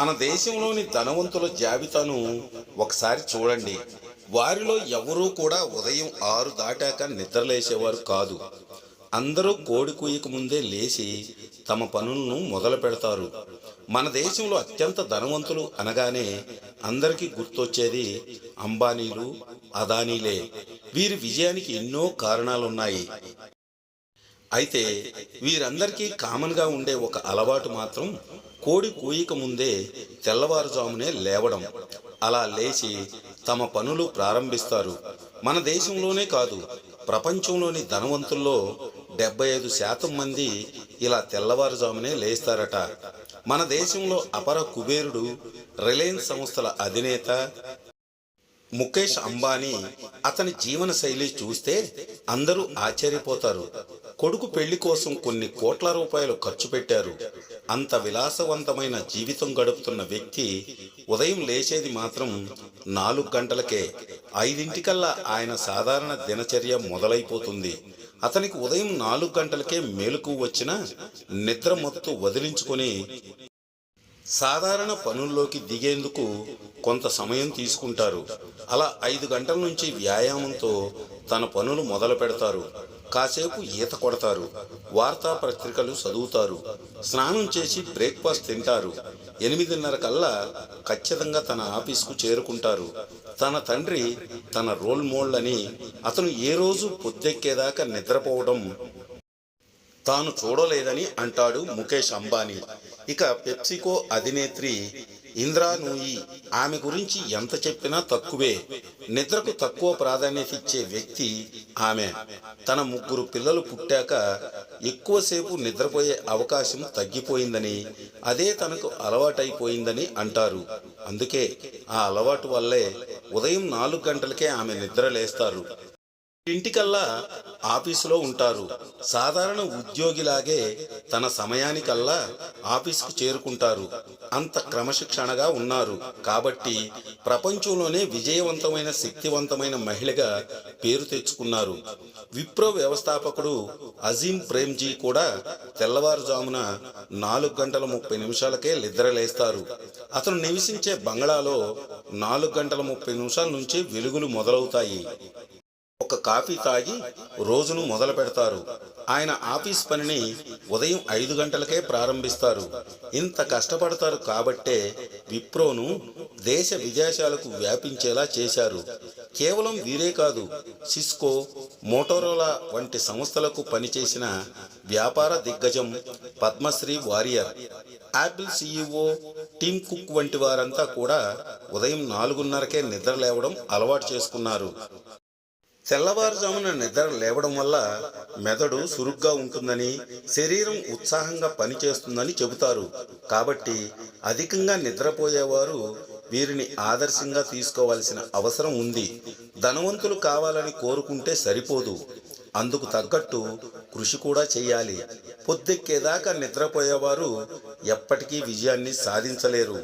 మన దేశంలోని ధనవంతుల జాబితాను ఒకసారి చూడండి. వారిలో ఎవరూ కూడా ఉదయం ఆరు దాటాక నిద్రలేసేవారు కాదు. అందరూ కోడి కూయక ముందే లేచి తమ పనులను మొదలు పెడతారు. మన దేశంలో అత్యంత ధనవంతులు అనగానే అందరికీ గుర్తొచ్చేది అంబానీలు అదానీలే. వీరి విజయానికి ఎన్నో కారణాలున్నాయి. అయితే వీరందరికీ కామన్గా ఉండే ఒక అలవాటు మాత్రం కోడి కూయక ముందే తెల్లవారుజామునే లేవడం. అలా లేచి తమ పనులు ప్రారంభిస్తారు. మన దేశంలోనే కాదు ప్రపంచంలోని ధనవంతుల్లో డెబ్బై ఐదు శాతం మంది ఇలా తెల్లవారుజామునే లేస్తారట. మన దేశంలో అపర కుబేరుడు రిలయన్స్ సంస్థల అధినేత ముఖేష్ అంబానీ అతని జీవన శైలి చూస్తే అందరూ ఆశ్చర్యపోతారు. కొడుకు పెళ్ళి కోసం కొన్ని కోట్ల రూపాయలు ఖర్చు పెట్టారు. అంత విలాసవంతమైన జీవితం గడుపుతున్న వ్యక్తి ఉదయం లేచేది మాత్రం నాలుగు గంటలకే. ఐదింటికల్లా ఆయన సాధారణ దినచర్య మొదలైపోతుంది. అతనికి ఉదయం నాలుగు గంటలకే మేలుకు వచ్చిన నిద్ర మొత్తు వదిలించుకొని సాధారణ పనుల్లోకి దిగేందుకు కొంత సమయం తీసుకుంటారు. అలా ఐదు గంటల నుంచి వ్యాయామంతో తన పనులు మొదలు పెడతారు కాసేపు ఈత కొడతారు వార్తాపత్రికలు చదువుతారు స్నానం చేసి బ్రేక్ఫాస్ట్ తింటారు. ఎనిమిదిన్నర కల్లా ఖచ్చితంగా తన ఆఫీస్కు చేరుకుంటారు. తన తండ్రి తన రోల్ మోడల్ అని అతను ఏ రోజు పొద్దెక్కేదాకా నిద్రపోవడం తాను చూడలేదని అంటాడు ముఖేష్ అంబానీ. ఇక పెప్సికో అధినేత్రి ఇంద్రా నూయి ఆమె గురించి ఎంత చెప్పినా తక్కువే. నిద్రకు తక్కువ ప్రాధాన్యత ఇచ్చే వ్యక్తి ఆమె. తన ముగ్గురు పిల్లలు పుట్టాక ఎక్కువసేపు నిద్రపోయే అవకాశం తగ్గిపోయిందని అదే తనకు అలవాటైపోయిందని అంటారు. అందుకే ఆ అలవాటు వల్లే ఉదయం నాలుగు గంటలకే ఆమె నిద్ర లేస్తారు ఇంటికల్లా ఆఫీసులో ఉంటారు. సాధారణ ఉద్యోగిలాగే తన సమయానికల్లా ఆఫీస్కు చేరుకుంటారు. అంత క్రమశిక్షణగా ఉన్నారు. కాబట్టి ప్రపంచంలోనే విజయవంతమైన శక్తివంతమైన మహిళగా పేరు తెచ్చుకున్నారు. విప్రో వ్యవస్థాపకుడు అజీం ప్రేమ్జీ కూడా తెల్లవారుజామున నాలుగు గంటల ముప్పై నిమిషాలకే నిద్రలేస్తారు. అతను నివసించే బంగ్లాలో నాలుగు గంటల ముప్పై నిమిషాల నుంచి వెలుగులు మొదలవుతాయి. ఒక కాఫీ తాగి రోజును మొదలు పెడతారు. ఆయన ఆఫీస్ పనిని ఉదయం ఐదు గంటలకే ప్రారంభిస్తారు. ఇంత కష్టపడతారు కాబట్టే విప్రోను దేశ విదేశాలకు వ్యాపించేలా చేశారు. కేవలం వీరే కాదు సిస్కో మోటోరోలా వంటి సంస్థలకు పనిచేసిన వ్యాపార దిగ్గజం Padmasree Warrior Apple CEO Tim Cook వంటి వారంతా కూడా ఉదయం నాలుగున్నరకే నిద్ర లేవడం అలవాటు చేసుకున్నారు. తెల్లవారుజామున నిద్ర లేవడం వల్ల మెదడు సురుగ్గా ఉంటుందని శరీరం ఉత్సాహంగా పనిచేస్తుందని చెబుతారు. కాబట్టి అధికంగా నిద్రపోయేవారు వీరిని ఆదర్శంగా తీసుకోవాల్సిన అవసరం ఉంది. ధనవంతులు కావాలని కోరుకుంటే సరిపోదు. అందుకు తగ్గట్టు కృషి కూడా చేయాలి పొద్దెక్కేదాకా నిద్రపోయేవారు ఎప్పటికీ విజయాన్ని సాధించలేరు.